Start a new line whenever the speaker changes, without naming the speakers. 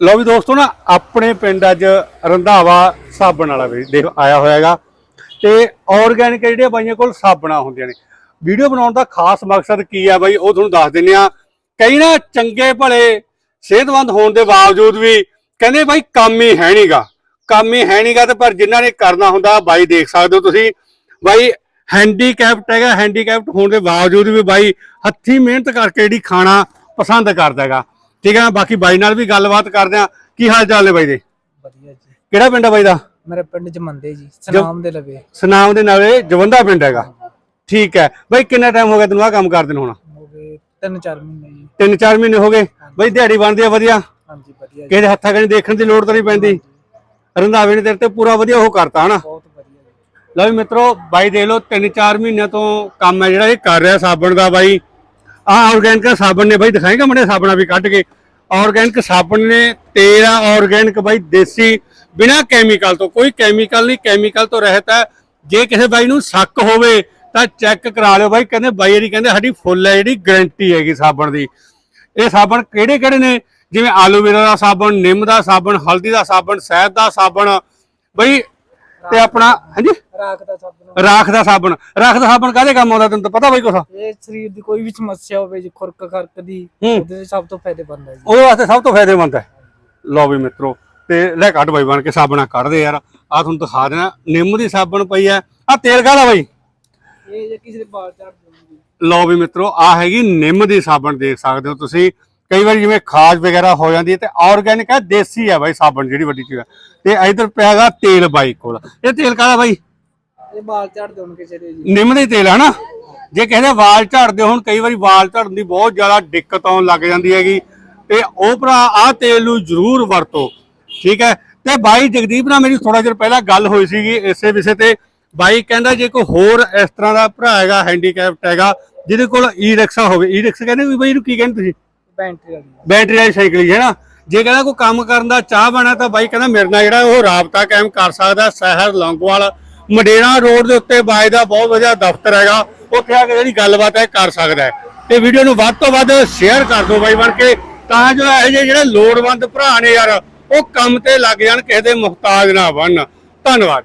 ਲਓ ਵੀ ਦੋਸਤੋ ਨਾ, ਆਪਣੇ ਪਿੰਡ ਅੱਜ ਰੰਧਾਵਾ ਸਾਬਣ ਵਾਲਾ ਵੀ ਦੇਖ ਆਇਆ ਹੈਗਾ ਤੇ ਆਰਗੈਨਿਕ ਜਿਹੜੀਆਂ ਬਾਈਆਂ ਕੋਲ ਸਾਬਣਾ ਹੁੰਦੀਆਂ ਨੇ। ਵੀਡੀਓ ਬਣਾਉਣ ਦਾ ਖਾਸ ਮਕਸਦ ਕੀ ਆ ਬਾਈ, ਉਹ ਤੁਹਾਨੂੰ ਦੱਸ ਦਿੰਨੇ ਆ ਕਈ ਨਾ ਚੰਗੇ ਭਲੇ, ਸਿਹਤਮੰਦ ਹੋਣ ਦੇ ਬਾਵਜੂਦ ਵੀ ਕਹਿੰਦੇ ਬਾਈ ਕੰਮ ਹੀ ਹੈ ਨਹੀਂਗਾ ਕੰਮ ਹੀ ਹੈ ਨਹੀਂਗਾ ਤੇ ਪਰ ਜਿਨ੍ਹਾਂ ਨੇ ਕਰਨਾ ਹੁੰਦਾ, ਬਾਈ ਦੇਖ ਸਕਦੇ ਹੋ ਤੁਸੀਂ। ਬਾਈ ਹੈਂਡੀਕੈਪਟ ਹੈਗਾ ਹੈਂਡੀਕੈਪਟ ਹੋਣ ਦੇ ਬਾਵਜੂਦ ਵੀ ਬਾਈ ਹੱਥੀਂ ਮਿਹਨਤ ਕਰਕੇ ਜਿਹੜੀ ਖਾਣਾ ਪਸੰਦ ਕਰਦਾ ਹੈਗਾ। ਠੀਕ ਹੈ ਬਾਕੀ ਬਾਈ ਨਾਲ ਵੀ ਗੱਲਬਾਤ ਕਰਦੇ ਆ। ਕੀ ਹਾਲ ਚਾਲ ਨੇ ਬਾਈ ਦੇ?
ਵਧੀਆ ਜੀ।
ਕਿਹੜਾ ਪਿੰਡ ਆ ਬਾਈ ਦਾ?
ਮੇਰੇ ਪਿੰਡ ਚ ਮੰਦੇ ਜੀ ਸਨਾਮ ਦੇ ਲਵੇ।
ਸਨਾਮ ਦੇ ਨਾਲੇ ਜਵੰਦਾ ਪਿੰਡ ਹੈਗਾ। ਠੀਕ ਹੈ। ਬਾਈ ਕਿੰਨਾ ਟਾਈਮ ਹੋ ਗਿਆ ਤੈਨੂੰ ਆ ਕੰਮ ਕਰਦੇ ਨੂੰ ਹੁਣ?
ਹੋ ਗਏ ਤਿੰਨ ਚਾਰ ਮਹੀਨੇ ਜੀ।
ਤਿੰਨ ਚਾਰ ਮਹੀਨੇ ਹੋ ਗਏ। ਬਾਈ ਦਿਹਾੜੀ ਬਣਦੀ ਆ ਵਧੀਆ।
ਹਾਂਜੀ ਵਧੀਆ
ਕਿਸੇ ਹੱਥਾਂ ਕਣੀ ਦੇਖਣ ਦੀ ਲੋੜ ਤਾਂ ਨਹੀਂ ਪੈਂਦੀ। ਰੰਧਾਵੇ ਨੇ ਤੇਰੇ ਤੇ ਪੂਰਾ ਵਧੀਆ ਉਹ ਕਰਤਾ ਹਨਾ?
ਬਹੁਤ ਵਧੀਆ
ਲਓ ਮਿੱਤਰੋ ਬਾਈ ਦੇਖ ਲਓ ਤਿੰਨ ਚਾਰ ਮਹੀਨਿਆਂ ਤੋਂ ਕੰਮ ਹੈ ਜਿਹੜਾ ਇਹ ਕਰ ਰਿਹਾ ਸਾਬਣ ਦਾ ਬਾਈ। ਆਹ ਆਰਗੈਨਿਕ ਸਾਬਣ ਨੇ ਬਾਈ ਦਿਖਾਏਗਾ ਮੜੇ ਸਾਬਣਾ ਵੀ ਕੱਢ ਕੇ। ਆਰਗੈਨਿਕ ਸਾਬਣ ਨੇ, ਤੇਲ ਆ ਆਰਗੈਨਿਕ ਬਾਈ, ਦੇਸੀ, ਬਿਨਾ ਕੈਮੀਕਲ ਤੋਂ, ਕੋਈ ਕੈਮੀਕਲ ਨਹੀਂ ਕੈਮੀਕਲ ਤੋਂ ਰਹਿਤ ਹੈ। ਜੇ ਕਿਸੇ ਬਾਈ ਨੂੰ ਸ਼ੱਕ ਹੋਵੇ ਤਾਂ ਚੈੱਕ ਕਰਾ ਲਿਓ ਬਾਈ, ਕਹਿੰਦੇ ਬਾਈ ਜਿਹੜੀ ਕਹਿੰਦੇ ਸਾਡੀ ਫੁੱਲ ਹੈ, ਜਿਹੜੀ ਗਾਰੰਟੀ ਹੈਗੀ ਸਾਬਣ ਦੀ। ਇਹ ਸਾਬਣ ਕਿਹੜੇ ਕਿਹੜੇ ਨੇ? ਜਿਵੇਂ ਐਲੋਵੇਰਾ ਦਾ ਸਾਬਣ, ਨਿੰਮ ਦਾ ਸਾਬਣ, ਹਲਦੀ ਦਾ ਸਾਬਣ, ਸ਼ਹਿਦ ਦਾ ਸਾਬਣ। ਬਈ ਤੇ ਆਪਣਾ ਹਾਂਜੀ?
ਰਾਖ ਦਾ ਸਾਬਣ।
ਰਾਖ ਦਾ ਸਾਬਣ। ਰਾਖ ਦਾ ਸਾਬਣ ਕਾਹਦੇ ਕੰਮ ਆਉਂਦਾ ਤੈਨੂੰ ਤਾਂ ਪਤਾ ਬਈ ਕੁਛ?
ਇਹ ਸਰੀਰ ਦੀ ਕੋਈ ਵੀ ਸਮੱਸਿਆ ਹੋਵੇ ਜੀ ਖੁਰਕ ਖਰਕ ਦੀ
ਹੂੰ।
ਉਹਦੇ ਲਈ ਸਭ ਤੋਂ ਫਾਇਦੇਮੰਦ ਹੈ ਜੀ।
ਉਹਦੇ ਵਾਸਤੇ ਸਭ ਤੋਂ ਫਾਇਦੇਮੰਦ ਹੈ। ਲਓ ਵੀ ਮਿੱਤਰੋ ਤੇ ਲੈ ਕੱਢ ਬਾਈ ਬਣ ਕੇ ਸਾਬਣਾ ਕੱਢਦੇ ਯਾਰ। ਆ ਤੁਹਾਨੂੰ ਦਿਖਾ ਦੇਣਾ ਨਿੰਮ ਦੀ ਸਾਬਣ ਪਈ ਆ ਆ ਤੇਲ ਕਾਹਦਾ ਬਾਈ?
ਇਹ ਜੇ ਕਿਸੇ ਦੇ ਵਾਲ ਝੜ ਜਾਂਦੇ
ਲਓ ਵੀ ਮਿੱਤਰੋ ਆ ਹੈਗੀ ਨਿੰਮ ਦੀ ਸਾਬਣ ਦੇਖ ਸਕਦੇ ਹੋ ਤੁਸੀਂ। ਕਈ ਵਾਰ ਜਿਵੇਂ ਖਾਜ ਵਗੈਰਾ ਹੋ ਜਾਂਦੀ ਹੈ ਤੇ ਆਰਗੈਨਿਕ ਹੈ ਦੇਸੀ ਹੈ ਬਾਈ ਸਾਬਣ ਜਿਹੜੀ ਵੱਡੀ ਚੀਜ਼ ਹੈ। ਤੇ ਇਧਰ ਪਿਆ ਹੈਗਾ ਤੇਲ ਬਾਈ ਕੋਲ। ਇਹ ਤੇਲ ਕਾਹਦਾ ਬਾਈ?
ਇਹ ਵਾਲ ਝੜ ਦੇਣ ਕਿਸੇ ਦੇ ਜੀ।
ਨਿੰਮ ਦੇ ਤੇਲ ਹੈ ਨਾ? ਜੇ ਕਿਸੇ ਦੇ ਵਾਲ ਝੜਦੇ ਹੋਣ ਕਈ ਵਾਰੀ ਵਾਲ ਝੜਨ ਦੀ ਬਹੁਤ ਜ਼ਿਆਦਾ ਦਿੱਕਤ ਆਉਣ ਲੱਗ ਜਾਂਦੀ ਹੈਗੀ। ਤੇ ਉਹ ਭਰਾ ਆਹ ਤੇਲ ਨੂੰ ਜ਼ਰੂਰ ਵਰਤੋ। ਠੀਕ ਹੈ? ਤੇ ਬਾਈ ਜਗਦੀਪ ਨਾਲ ਮੇਰੀ ਥੋੜਾ ਚਿਰ ਪਹਿਲਾਂ ਗੱਲ ਹੋਈ ਸੀਗੀ ਇਸੇ ਵਿਸ਼ੇ ਤੇ। ਬਾਈ ਕਹਿੰਦਾ ਜੇ ਕੋਈ ਹੋਰ ਇਸ ਤਰ੍ਹਾਂ ਦਾ ਭਰਾ ਹੈਗਾ ਹੈਂਡੀਕੈਪਟ ਹੈਗਾ ਜਿਹਦੇ ਕੋਲ ਈ ਰਿਕਸ਼ਾ ਹੋਵੇ। ਈ ਰਿਕਸ਼ਾ ਕਹਿੰਦੇ ਵੀ ਬਾਈ ਇਹਨੂੰ ਕੀ ਕਹਿੰਦੇ ਤੁਸੀਂ?
ਬੈਟਰੀ ਵਾਲੀ
ਬੈਟਰੀ ਵਾਲੀ ਸਾਈਕਲ ਹੀ ਹੈ ਨਾ। ਜੇ ਕਹਿੰਦਾ ਕੋਈ ਕੰਮ ਕਰਨ ਦਾ ਚਾਹ ਬਣਾ ਤਾਂ ਬਾਈ ਕਹਿੰਦਾ ਮੇਰੇ ਨਾਲ ਜਿਹੜਾ ਉਹ ਰਾਬਤਾ ਕਾਇਮ ਕਰ ਸਕਦਾ ਸ਼ਹਿਰ ਲੌਂਗੋਵਾਲ। ਮਡੇਰਾ ਰੋਡ ਦੇ ਉੱਤੇ ਬਾਈ ਦਾ ਬਹੁਤ ਵਧੀਆ ਦਫ਼ਤਰ ਹੈਗਾ। ਉੱਥੇ ਆ ਕੇ ਜਿਹੜੀ ਗੱਲਬਾਤ ਹੈ ਕਰ ਸਕਦਾ ਹੈ। ਤੇ ਵੀਡੀਓ ਨੂੰ ਵੱਧ ਤੋਂ ਵੱਧ ਸ਼ੇਅਰ ਕਰ ਦਿਓ ਬਾਈ ਬਣ ਕੇ। ਤਾਂ ਜੋ ਇਹ ਜਿਹੇ ਜਿਹੜੇ ਲੋੜਵੰਦ ਭਰਾ ਨੇ ਯਾਰ, ਉਹ ਕੰਮ ਤੇ ਲੱਗ ਜਾਣ, ਕਿਸੇ ਦੇ ਮੁਹਤਾਜ ਨਾ ਬਣਨ। ਧੰਨਵਾਦ